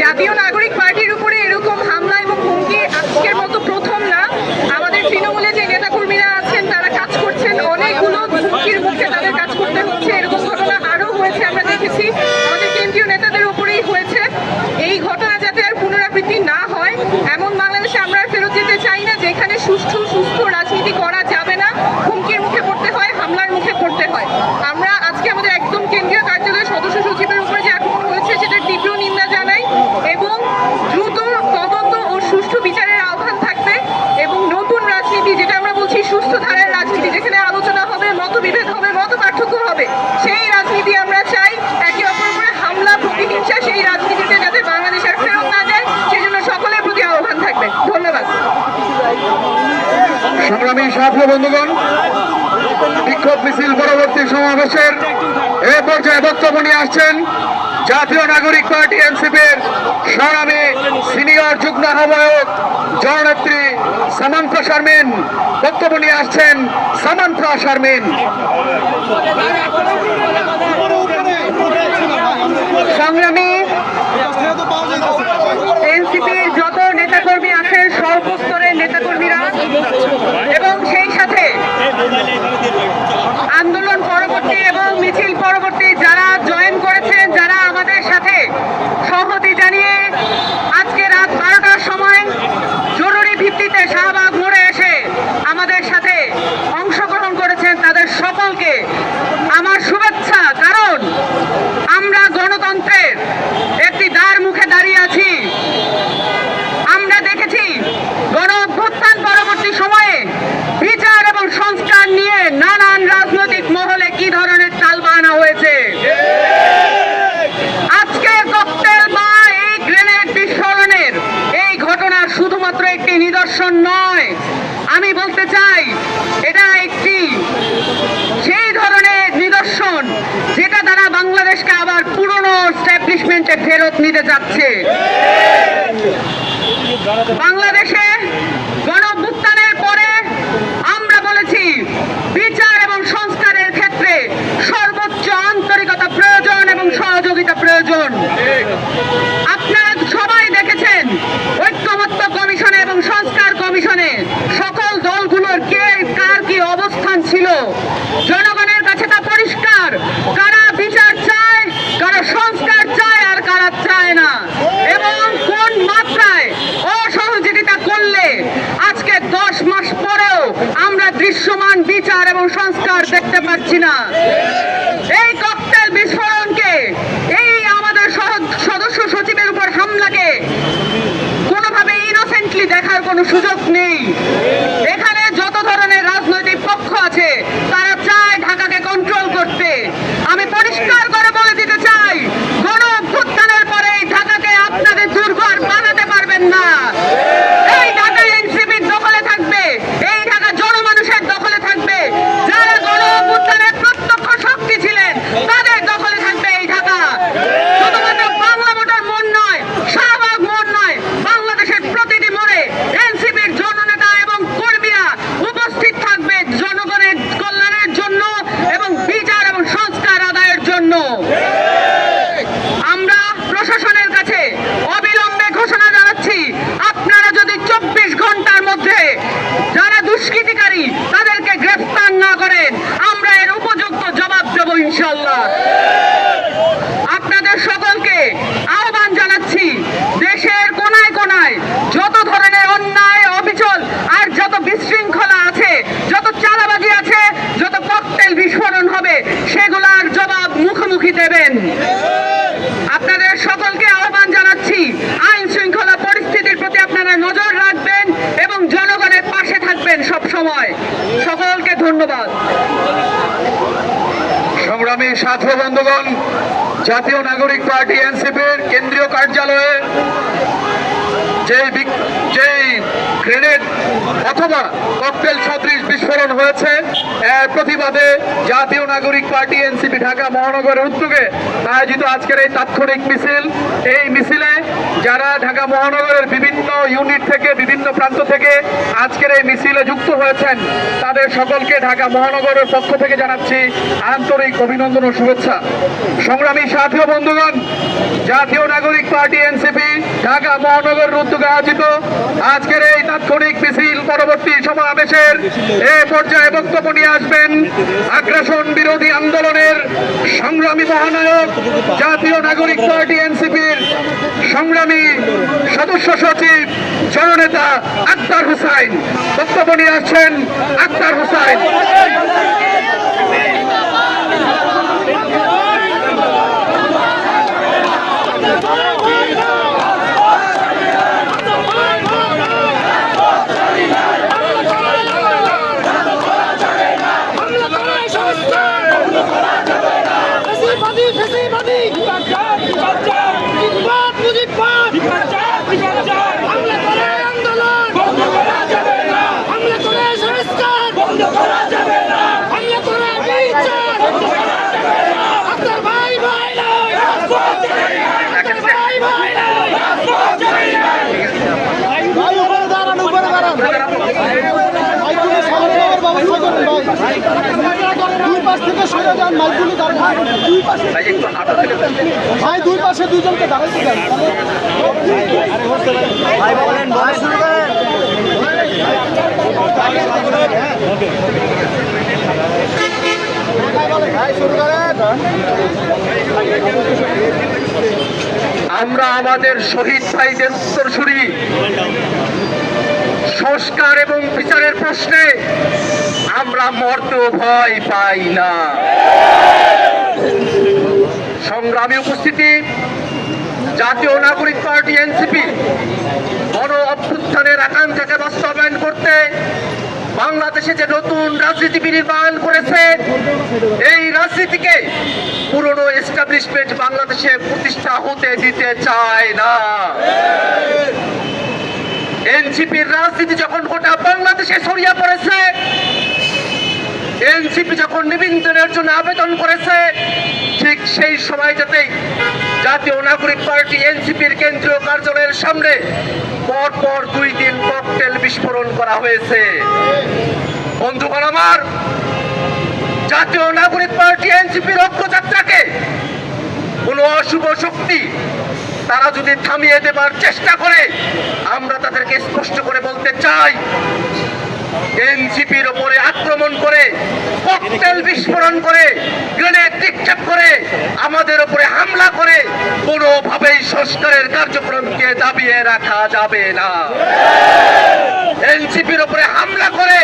জাতীয় নাগরিক পার্টির উপরে এরকম হামলা এবং হুমকি আজকের মতো প্রথম না আমাদের তৃণমূলে যে নেতাকর্মীরা আছেন তারা কাজ করছেন অনেকগুলো হুমকির মুখে তাদের কাজ করতে হচ্ছে এরকম ঘটনা আরও হয়েছে আমরা দেখেছি আমাদের কেন্দ্রীয় নেতাদের উপরেই হয়েছে এই ঘটনা যাতে আর পুনরাবৃত্তি না হয় এমন বাংলাদেশে আমরা আর ফেরত যেতে চাই না যেখানে সুষ্ঠু সুস্থ রাজনীতি করা যাবে না হুমকির মুখে পড়তে হয় হামলার মুখে পড়তে হয় আমরা আজকে আমাদের একদম কেন্দ্রীয় কার্যালয়ের সদস্য সচিবের উপরে যে আক্রমণ হয়েছে সেটার তীব্র নিন্দা জানাই এবং দ্রুত তদন্ত ও সুষ্ঠু বিচারের আহ্বান থাকবে এবং নতুন রাজনীতি যেটা আমরা বলছি সুস্থ ধারার রাজনীতি যেখানে আলোচনা হবে মতবিভেদ হবে মত পার্থক্য হবে সেই রাজনীতি আমরা চাই একে অপর উপরে হামলা প্রতিহিংসা সেই রাজনীতিতে যাতে বাংলাদেশ আর ফেরত না যায় সেজন্য সকলের প্রতি আহ্বান থাকবে ধন্যবাদ সংগ্রামী সাথী বন্ধুগণ, বিক্ষোভ মিছিল পরবর্তী সমাবেশের এ পর্যায়ে বক্তব্য নিয়ে আসছেন জাতীয় নাগরিক পার্টি এনসিপির সংগ্রামী সিনিয়র যুগ্ম আহ্বায়ক, জননেত্রী সামান্থা শারমিন। বক্তব্য নিয়ে আসছেন সামান্থা শারমিন। সংগ্রামী এনসিপির যত নেতাকর্মী আছেন সর্বস্তরের নেতাকর্মীরা এবং সেই সাথে আন্দোলন পরবর্তী এবং মিছিল পরবর্তী যারা জয়েন করেছেন, যারা আমাদের সাথে সহমতি জানিয়ে আজকে রাত বারোটার সময় জরুরি ভিত্তিতে শাহবাগ মোড়ে এসে আমাদের সাথে অংশগ্রহণ করেছেন তাদের সকলকে আমার শুভেচ্ছা কারণ আমরা গণতন্ত্রের একটি দ্বার মুখে দাঁড়িয়ে আছি আমরা দেখেছি গণ অভ্যুত্থান পরবর্তী সময়ে বিচার এবং সংস্কার নিয়ে নানান রাজনৈতিক মহলে কি ধরনের চাল বাহানা হয়েছে আজকে ককটেল বা এই গ্রেনেড বিস্ফোরণের এই ঘটনা শুধুমাত্র একটি নিদর্শন নয়। আমি বলতে চাই, এটা একটি সেই ধরনের নিদর্শন যেটা দ্বারা বাংলাদেশকে আবার পুরনো স্ট্যাবলিশমেন্টে ফেরত নিতে যাচ্ছে। বাংলাদেশে গণ অভ্যুত্থানের পরে আমরা বলেছি, বিচার এবং সংস্কারের ক্ষেত্রে সর্বোচ্চ আন্তরিকতা প্রয়োজন এবং সহযোগিতা ছিল। জনগণের কাছে তা পরিষ্কার। কারা বিচার চায়, কারা সংস্কার চায় আর কারা চায় না। এবং কোন মাত্রায় অসহযোগিতা করলে আজকে দশ মাস পরেও আমরা দৃশ্যমান বিচার এবং সংস্কার দেখতে পাচ্ছি না। এই ককটেল বিস্ফোরণকে, এই আমাদের সদস্য সচিবের উপর হামলাকে কোনোভাবে ইনোসেন্টলি দেখার কোনো সুযোগ নেই। এখানে যত ধরনের রাজনৈতিক পক্ষ আছে তারা চায় ঢাকাকে কন্ট্রোল করতে আমি পরিষ্কার করে বলে দিতে চাই গণ অভ্যুত্থানের পরে এই ঢাকাকে আপনাদের দুর্ঘর বানাতে পারবেন না এই ঢাকা এনসিপির দখলে থাকবে এই ঢাকা জনমানুষের দখলে থাকবে যারা গণ অভ্যুত্থানের প্রত্যক্ষ শক্তি ছিলেন তাদের দখলে থাকবে এই ঢাকা শুধুমাত্র বাংলা ভোটার মন নয় শাহবাগ মন নয় বাংলাদেশের প্রতিটি মোড়ে এনসিপির জননেতা এবং কর্মীরা উপস্থিত থাকবে জনগণের কল্যাণের জন্য এবং বিচার এবং সংস্কার আদায়ের জন্য আমরা প্রশাসনের কাছে অবিলম্বে ঘোষণা জানাচ্ছি, আপনারা যদি চব্বিশ ঘণ্টার মধ্যে যারা দুষ্কৃতিকারী তাদেরকে গ্রেফতার না করেন, আমরা এর উপযুক্ত জবাব দেব ইনশাল্লাহ আপনাদের সকলকে আহ্বান জানাচ্ছি দেশের কোনায় কোনায় যত ধরনের অন্যায় অবিচল আর যত বিশৃঙ্খলা আছে যত চালাবাজি আছে যত ককটেল বিস্ফোরণ হবে সেগুলার জবাব মুখোমুখি দেবেন আপনাদের সকলকে আহ্বান জানাচ্ছি আইন শৃঙ্খলা পরিস্থিতির প্রতি আপনারা নজর রাখবেন এবং জনগণের পাশে থাকবেন সব সময় সকলকে ধন্যবাদ সংগ্রামী সাথী বন্ধুগণ জাতীয় নাগরিক পার্টি এনসিপির কেন্দ্রীয় কার্যালয়ে যেই যেই গ্রেনেড অথবা ককটেল সদৃশ বিস্ফোরণ হয়েছে। এর প্রতিবাদে জাতীয় নাগরিক পার্টি এনসিপি ঢাকা মহানগরের উদ্যোগে আয়োজিত আজকের এই তাৎক্ষণিক মিছিল। এই মিছিলে যারা ঢাকা মহানগরের বিভিন্ন ইউনিট থেকে, বিভিন্ন প্রান্ত থেকে আজকের এই মিছিলে যুক্ত হয়েছেন, তাদের সকলকে ঢাকা মহানগরের পক্ষ থেকে জানাচ্ছি আন্তরিক অভিনন্দন ও শুভেচ্ছা। সংগ্রামী সাথী বন্ধুগণ, জাতীয় নাগরিক পার্টি এনসিপি ঢাকা মহানগরের উদ্যোগে আয়োজিত আজকের এই তাৎক্ষণিক মিছিল পরবর্তী সমাবেশের এ পর্যায়ে বক্তব্য নিয়ে আসবেন আগ্রাসন বিরোধী আন্দোলনের সংগ্রামী মহানায়ক, জাতীয় নাগরিক পার্টি এনসিপির সংগ্রামী সদস্য সচিব, জননেতা আক্তার হুসাইন। বক্তব্য নিয়ে আসছেন আক্তার হুসাইন হামলা করে সংস্কার ফেসিবাদী ফেসিবাদী জিন্দাবাদ মুজিববাদ হামলা করে আন্দোলন হামলা করে সংস্কার হামলা করে বিচার আপনার ভাই ভাই নয় আপনার ভাই ভাই নয় ভাই উপরে দাঁড়ান উপরে দাঁড়ান মাইকুলি সামনে যাওয়ার ব্যবস্থা করেন ভাই দুই পাশ থেকে সরে যান মাইকুলি দাঁড়ান দুই পাশে ভাই দুই পাশে দুইজনকে দাঁড়াইতে দেন। ভাই বলেন ভাই শুরু করেন ভাই শুরু করেন। আমরা আমাদের শহীদ ভাইদের উত্তরসূরি সংস্কার এবং বিচারের প্রশ্নে আমরা মরতেও ভয় পাই না। সংগ্রামী উপস্থিতি, জাতীয় নাগরিক পার্টি এনসিপি গণ অভ্যুত্থানের আকাঙ্ক্ষাকে বাস্তবায়ন করতে বাংলাদেশে যে নতুন রাজনীতি বিনির্মাণ করেছে, এই রাজনীতিকে পুরনো এস্টাবলিশমেন্ট বাংলাদেশে প্রতিষ্ঠা হতে দিতে চায় না। এনসিপির রাজনীতি যখন গোটা বাংলাদেশে ছড়িয়ে পড়েছে এনসিপি যখন নিবন্ধনের জন্য আবেদন করেছে, ঠিক সেই সময়টাতেই জাতীয় নাগরিক পার্টি এনসিপির কেন্দ্রীয় কার্যালয়ের সামনে পর পর দুই দিন ককটেল বিস্ফোরণ করা হয়েছে। বন্ধুগণ আমার, জাতীয় নাগরিক পার্টি এনসিপির অগ্রযাত্রাকে কোন অশুভ শক্তি তারা যদি থামিয়ে দেবার চেষ্টা করে, আমরা তাদেরকে স্পষ্ট করে বলতে চাই এনসিপির ওপরে আক্রমণ করে, ককটেল বিস্ফোরণ করে, গ্রেনেড নিক্ষেপ করে, আমাদের উপরে হামলা করে, কোনোভাবেই সংস্কারের কার্যক্রমকে দাবিয়ে রাখা যাবে না। এনসিপির উপরে হামলা করে,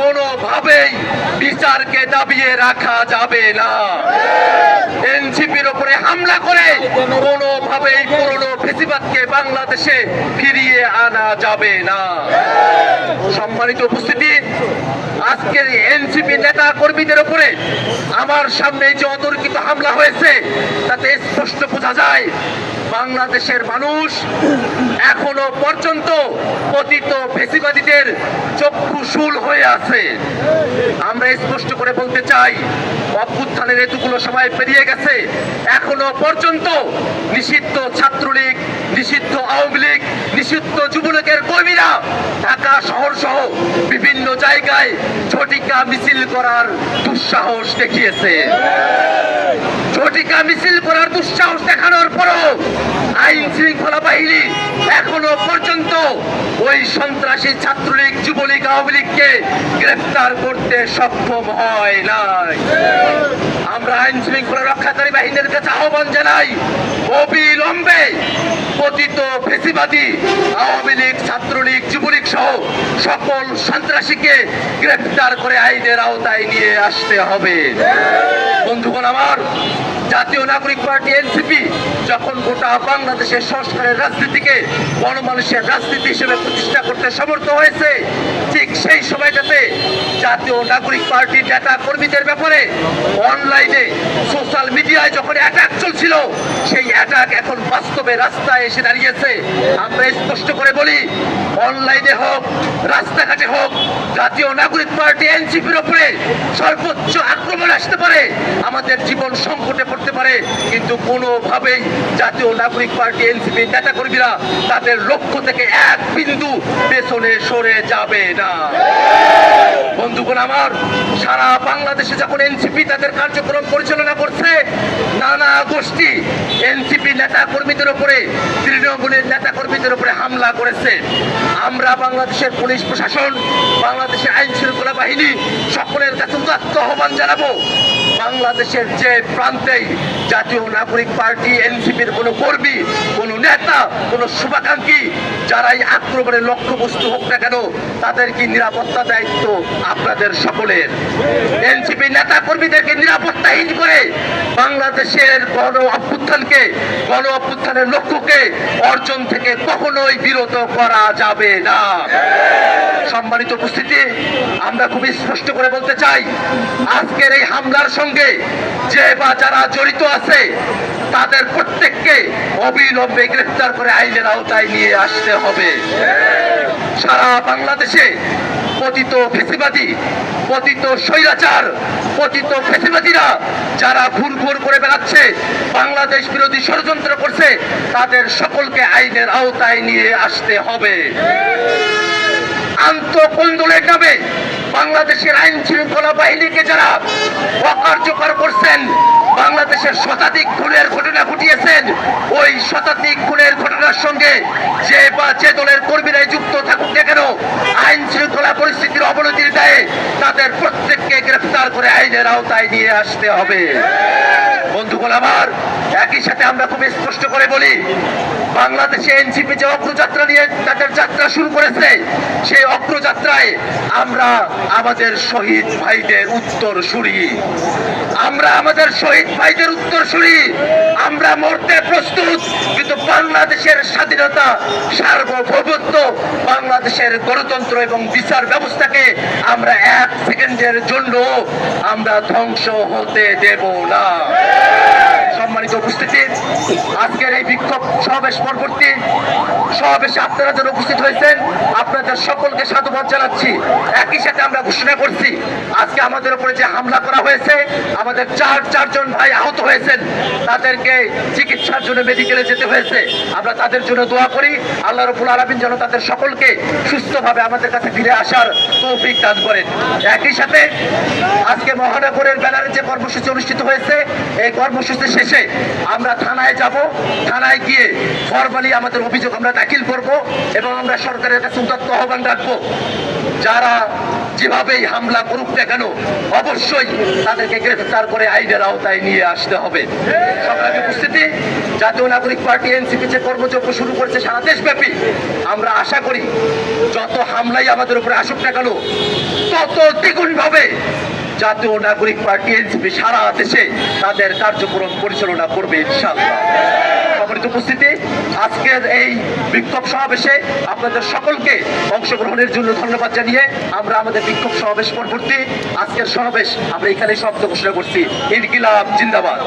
কোনোভাবেই বিচারকে দাবিয়ে রাখা যাবে না। এনসিপির উপরে হামলা করে কোনোভাবেই পুরনো ফেসিবাদকে বাংলাদেশে ফিরিয়ে আনা যাবে না। সম্মানিত উপস্থিতি আজকের এনসিপি নেতা কর্মীদের উপরে আমার সামনে যে অতর্কিত হামলা হয়েছে, তাতে স্পষ্ট বোঝা যায় বাংলাদেশের মানুষ এখনও পর্যন্ত পতিত ফেসিবাদীদের চক্ষুশূল হয়ে আছে। আমরা স্পষ্ট করে বলতে চাই, অভ্যুত্থানের এতগুলো সময় পেরিয়ে গেছে। এখনও পর্যন্ত নিষিদ্ধ ছাত্রলীগ, নিষিদ্ধ আওয়ামী লীগ, নিষিদ্ধ যুবলীগের কর্মীরা ঢাকা শহর সহ বিভিন্ন জায়গায় ঝটিকা মিছিল করার দুঃসাহস দেখিয়েছে। ঝটিকা মিছিল দুঃসাহস দেখানোর পরও আইন শৃঙ্খলা বাহিনী এখনও পর্যন্ত ওই সন্ত্রাসী ছাত্রলীগ, যুবলীগ, আওয়ামী লীগকে গ্রেফতার করতে সক্ষম হয় নাই। আমরা আইন শৃঙ্খলা রক্ষাকারী বাহিনীর কাছে আহ্বান জানাই, অবিলম্বে পতিত ফেসিবাদী আওয়ামী লীগ, ছাত্রলীগ, যুবলীগ সহ সকল সন্ত্রাসীকে গ্রেফতার করে আইনের আওতায় নিয়ে আসতে হবে। বন্ধুগণ আমার, জাতীয় নাগরিক পার্টি এনসিপি যখন গোটা বাংলাদেশের সংস্কারের রাজনীতিকে গণমানুষের রাজনীতি হিসেবে প্রতিষ্ঠা করতে সমর্থ হয়েছে, ঠিক সেই সময়টাতে জাতীয় নাগরিক পার্টির নেতা কর্মীদের ব্যাপারে অনলাইনে সোশ্যাল মিডিয়ায় যখন অ্যাটাক চলছিল, সেই অ্যাটাক এখন বাস্তবে রাস্তায় এসে দাঁড়িয়েছে। আমরা স্পষ্ট করে বলি, অনলাইনে হোক, রাস্তাঘাটে হোক, জাতীয় নাগরিক পার্টি এনসিপির ওপরে সর্বোচ্চ আক্রমণ আসতে পারে, আমাদের জীবন সংকটে পড়তে পারে, কিন্তু কোনোভাবেই জাতীয় নাগরিক পার্টি, এনসিপি নেতাকর্মীরা তাদের লক্ষ্য থেকে এক বিন্দু পেছনে সরে যাবে না। বন্ধুগণ আমার, সারা বাংলাদেশে যখন এনসিপি তাদের কার্যক্রম পরিচালনা করছে নানা গোষ্ঠী এনসিপি নেতা কর্মীদের উপরে, তৃণমূলের নেতা কর্মীদের উপরে হামলা করেছে। আমরা বাংলাদেশের পুলিশ প্রশাসন, বাংলাদেশের আইন শৃঙ্খলা বাহিনী সকলের কাছে উদাত্ত আহ্বান জানাব। বাংলাদেশের যে প্রান্তেই জাতীয় নাগরিক পার্টি, এনসিপির কোনো কর্মী, কোনো নেতা, কোনো শুভাকাঙ্ক্ষী, যারাই আক্রমণের লক্ষ্যবস্তু হোক না কেন, তাদের কি নিরাপত্তা দায়িত্ব আপনাদের সকলের? এনসিপি নেতা কর্মীদেরকে নিরাপত্তাহীন করে বাংলাদেশের গণ অভ্যুত্থানকে, গণ অভ্যুত্থানের লক্ষ্যকে অর্জন থেকে কখনোই বিরত করা যাবে না। সম্মানিত উপস্থিতি, আমরা খুবই স্পষ্ট করে বলতে চাই, আজকের এই হামলার সঙ্গে যে বা যারা জড়িত আছে, তাদের প্রত্যেককে অবিলম্বে গ্রেফতার করে আইনের আওতায় নিয়ে আসতে হবে। সারা বাংলাদেশে পতিত ফেসিবাদী, পতিত স্বৈরাচার, পতিত ফেসিবাদীরা যারা ঘুর ঘুর করে বেড়াচ্ছে, বাংলাদেশ বিরোধী ষড়যন্ত্র করছে, তাদের সকলকে আইনের আওতায় নিয়ে আসতে হবে। আন্তঃকন্দলের নামে বাংলাদেশের আইন শৃঙ্খলা বাহিনীকে যারা অকার্যকর করছেন, বাংলাদেশের শতাধিক খুনের ঘটনা ঘটিয়েছেন, ওই শতাধিক খুনের ঘটনার সঙ্গে যে বা যে দলের কর্মীরাই যুক্ত থাকুক না কেন, আইন শৃঙ্খলা পরিস্থিতির অবনতির দায়ে তাদের প্রত্যেককে গ্রেফতার করে আইনের আওতায় নিয়ে আসতে হবে। বন্ধুগণ আমার একই সাথে আমরা খুব স্পষ্ট করে বলি, বাংলাদেশে এনসিপি যে অগ্রযাত্রা নিয়ে তাদের যাত্রা শুরু করেছে, সেই অগ্রযাত্রায় আমরা আমাদের শহীদ ভাইদের উত্তর শুরি আমরা আমাদের শহীদ ভাইদের উত্তর শুরি আমরা মরতে প্রস্তুত, কিন্তু বাংলাদেশের স্বাধীনতা, সার্বভৌমত্ব, বাংলাদেশের গণতন্ত্র এবং বিচার ব্যবস্থাকে আমরা এক সেকেন্ডের জন্য আমরা ধ্বংস হতে দেব না। সম্মানিত উপস্থিতি আজকের এই বিক্ষোভ সমাবেশ পরবর্তী সমাবেশে আপনারা যারা উপস্থিত হয়েছেন, আপনাদের সকলকে সাধুবাদ জানাচ্ছি। একই সাথে আমরা ঘোষণা করছি, আজকে আমাদের উপরে যে হামলা করা হয়েছে, আমাদের চার চারজন ভাই আহত হয়েছেন, তাদেরকে চিকিৎসার জন্য মেডিকেলে যেতে হয়েছে। আমরা তাদের জন্য দোয়া করি, আল্লাহ রবুল আলমিন যেন তাদের সকলকে সুস্থভাবে আমাদের কাছে ফিরে আসার তৌফিক দান করেন। একই সাথে আজকে মহানগরের ব্যানারে যে কর্মসূচি অনুষ্ঠিত হয়েছে, এই কর্মসূচি শেষে আমরা থানায় যাব, থানায় গিয়ে ফরমালি আমাদের অভিযোগ আমরা দাখিল করব এবং আমরা সরকারের কাছে উদাত্ত আহ্বান রাখব। যারা যেভাবেই হামলা করুক না কেন, অবশ্যই তাদেরকে গ্রেফতার করে আইনের আওতায় নিয়ে আসতে হবে। সংগ্রামী উপস্থিতি, জাতীয় নাগরিক পার্টি, এনসিপি যে কর্মযজ্ঞ শুরু করেছে সারা দেশব্যাপী, আমরা আশা করি যত হামলাই আমাদের উপরে আসুক না কেন, তত দ্বিগুণ ভাবে জাতীয় নাগরিক পার্টি এনসিপি সারা দেশে তাদের কার্যক্রম পরিচালনা করবে ইনশাআল্লাহ। উপস্থিতি, আজকের এই বিক্ষোভ সমাবেশে আপনাদের সকলকে অংশগ্রহণের জন্য ধন্যবাদ জানিয়ে আমরা আমাদের বিক্ষোভ সমাবেশ পরবর্তী আজকের সমাবেশ আমরা এখানে শব্দ ঘোষণা করছি। ইনকিলাব, জিন্দাবাদ।